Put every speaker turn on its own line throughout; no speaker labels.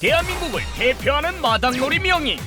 대한민국을 대표하는 마당놀이 명인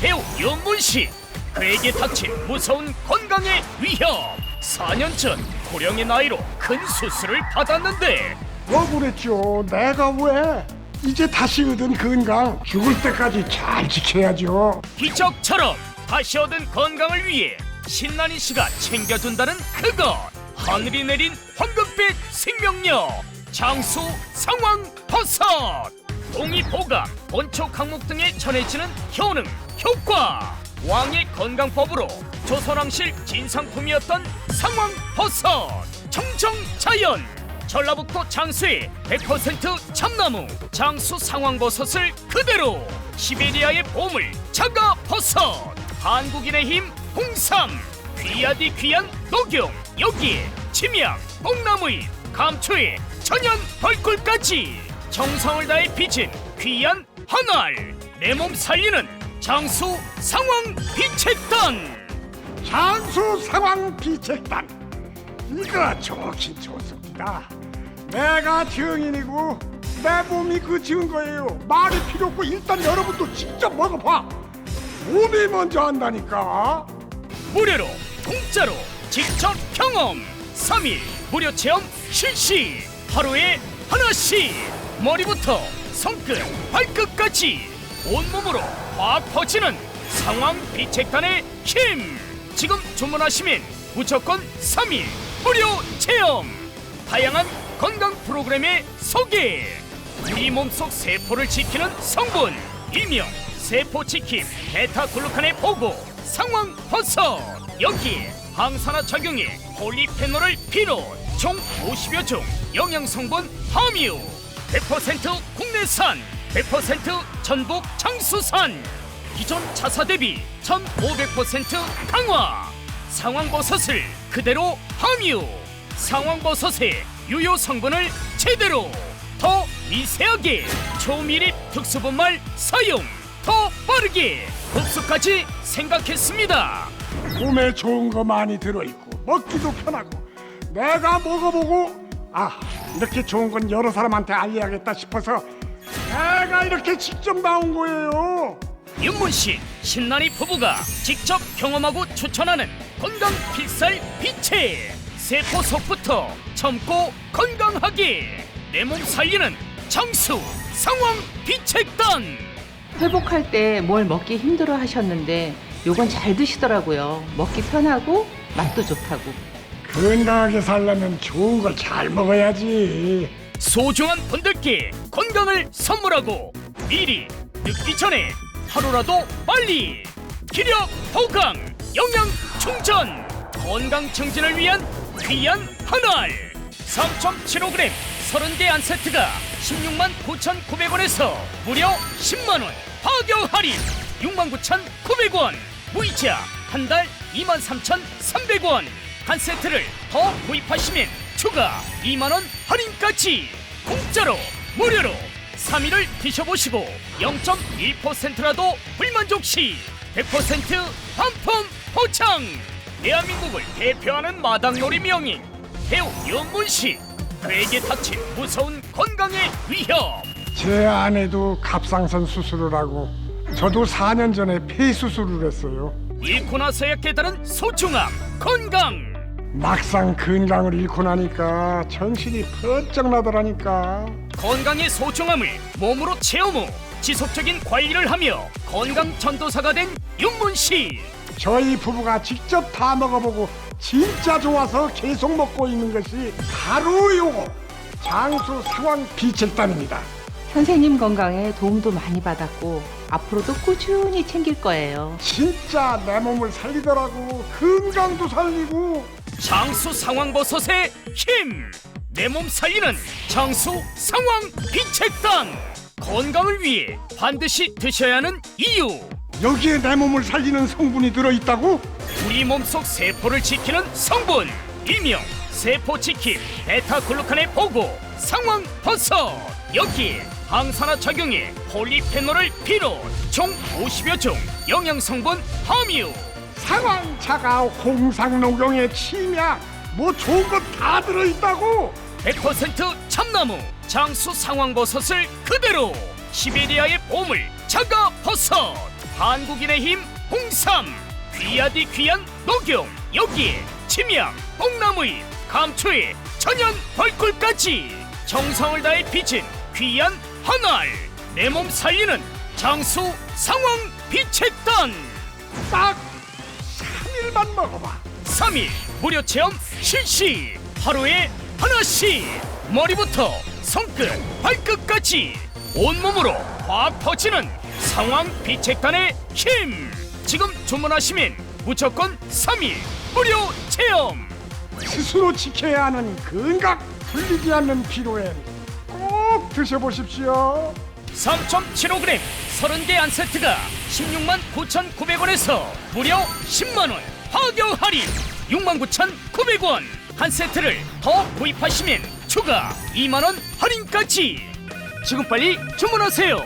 배우 윤문식 그에게 닥친 무서운 건강의 위협 4년 전 고령의 나이로 큰 수술을 받았는데
억울했죠. 내가 왜? 이제 다시 얻은 건강 죽을 때까지 잘 지켜야죠.
기적처럼 다시 얻은 건강을 위해 신난이 씨가 챙겨준다는 그것 하늘이 내린 황금빛 생명력 장수 상황 버섯 동의 보감 원초 항목 등에 전해지는 효능 효과. 왕의 건강법으로 조선왕실 진상품이었던 상황 버섯 청정자연. 전라북도 장수의 100% 참나무 장수 상황버섯을 그대로 시베리아의 보물 자가 버섯. 한국인의 힘 홍삼 귀하디 귀한 녹용 여기에 침향 뽕나무잎 감초에 천연 벌꿀까지 정성을 다해 빚은 귀한 한알 내 몸 살리는 장수 상황 비책단
장수 상황 비책단 이거 좋긴 좋습니다. 내가 증인이고 내 몸이 그 지은 거예요. 말이 필요 없고 일단 여러분도 직접 먹어봐. 몸이 먼저 한다니까.
무료로 공짜로 직접 경험 3일 무료 체험 실시 하루에 하나씩 머리부터 손끝 발끝까지 온몸으로 확 퍼지는 상황 비책단의 힘. 지금 주문하시면 무조건 3일 무료 체험. 다양한 건강 프로그램의 소개. 우리 몸속 세포를 지키는 성분 일명 세포지킴 베타글루칸의 보고 상황 버섯 여기에 항산화 작용에 폴리페놀을 비롯 총 50여 종 영양 성분 함유 100% 국내산 100% 전북 장수산. 기존 자사 대비 1500% 강화. 상황버섯을 그대로 함유. 상황버섯의 유효 성분을 제대로 더 미세하게 초미립 특수분말 사용 더 빠르게. 흡수까지 생각했습니다.
몸에 좋은 거 많이 들어있고 먹기도 편하고 내가 먹어보고 아 이렇게 좋은 건 여러 사람한테 알려야겠다 싶어서 내가 이렇게 직접 나온 거예요.
윤문식 신난이 부부가 직접 경험하고 추천하는 건강 필살 비체 세포 속부터 젊고 건강하게 내 몸 살리는 장수 상황 비책단
회복할 때 뭘 먹기 힘들어 하셨는데 요건 잘 드시더라고요. 먹기 편하고 맛도 좋다고.
건강하게 살려면 좋은 걸 잘 먹어야지.
소중한 분들께 건강을 선물하고 미리 늦기 전에 하루라도 빨리 기력 보강 영양 충전 건강 증진을 위한 귀한 한알. 3.75g 30개 안 세트가 16만 9,900원에서 무려 10만 원. 파격 할인 69,900원. 무이자 한 달 23,300원 한 세트를 더 구입하시면 추가 2만원 할인까지. 공짜로 무료로 3일을 드셔보시고 0.1%라도 불만족 시 100% 반품 보장. 대한민국을 대표하는 마당놀이 명인 배우 윤문식 그에게 닥친 무서운 건강의 위협.
제 아내도 갑상선 수술을 하고 저도 4년 전에 폐 수술을 했어요.
잃고 나서야 깨달은 소중함 건강
막상 건강을 잃고 나니까 정신이 번쩍 나더라니까.
건강의 소중함을 몸으로 체험 후 지속적인 관리를 하며 건강 전도사가 된 윤문식
저희 부부가 직접 다 먹어보고 진짜 좋아서 계속 먹고 있는 것이 바로 요거 장수 상황 비책단입니다.
선생님 건강에 도움도 많이 받았고 앞으로도 꾸준히 챙길 거예요.
진짜 내 몸을 살리더라고 건강도 살리고
장수 상황버섯의 힘! 내 몸 살리는 장수 상황 비책단! 건강을 위해 반드시 드셔야 하는 이유!
여기에 내 몸을 살리는 성분이 들어있다고?
우리 몸속 세포를 지키는 성분! 일명 세포지킴 베타글루칸의 보고 상황 버섯! 여기에 항산화 작용에 폴리페놀을 비롯 총 50여 종 영양성분 함유!
상황차가 홍상농경에 침약 뭐 좋은 거 다 들어있다고.
100% 참나무 장수 상황버섯을 그대로 시베리아의 보물 자가 버섯 한국인의 힘 홍삼 귀하디 귀한 녹용 여기에 침양 뽕나무잎 감초에 천연 벌꿀까지 정성을 다해 빚은 귀한 한알 내 몸 살리는 장수 상황 비책단.
딱 3일만 먹어봐.
3일 무료 체험 실시. 하루에 하나씩. 머리부터 손끝 발끝까지. 온몸으로 확 퍼지는 상황 비책단의 힘. 지금 주문하시면 무조건 3일 무료 체험.
스스로 지켜야 하는 건강 풀리지 않는 피로엔 꼭 드셔보십시오.
3.75g 30개 한 세트가 16만 9,900원에서 무려 10만원 파격 할인 69,900원. 한 세트를 더 구입하시면 추가 2만원 할인까지. 지금 빨리 주문하세요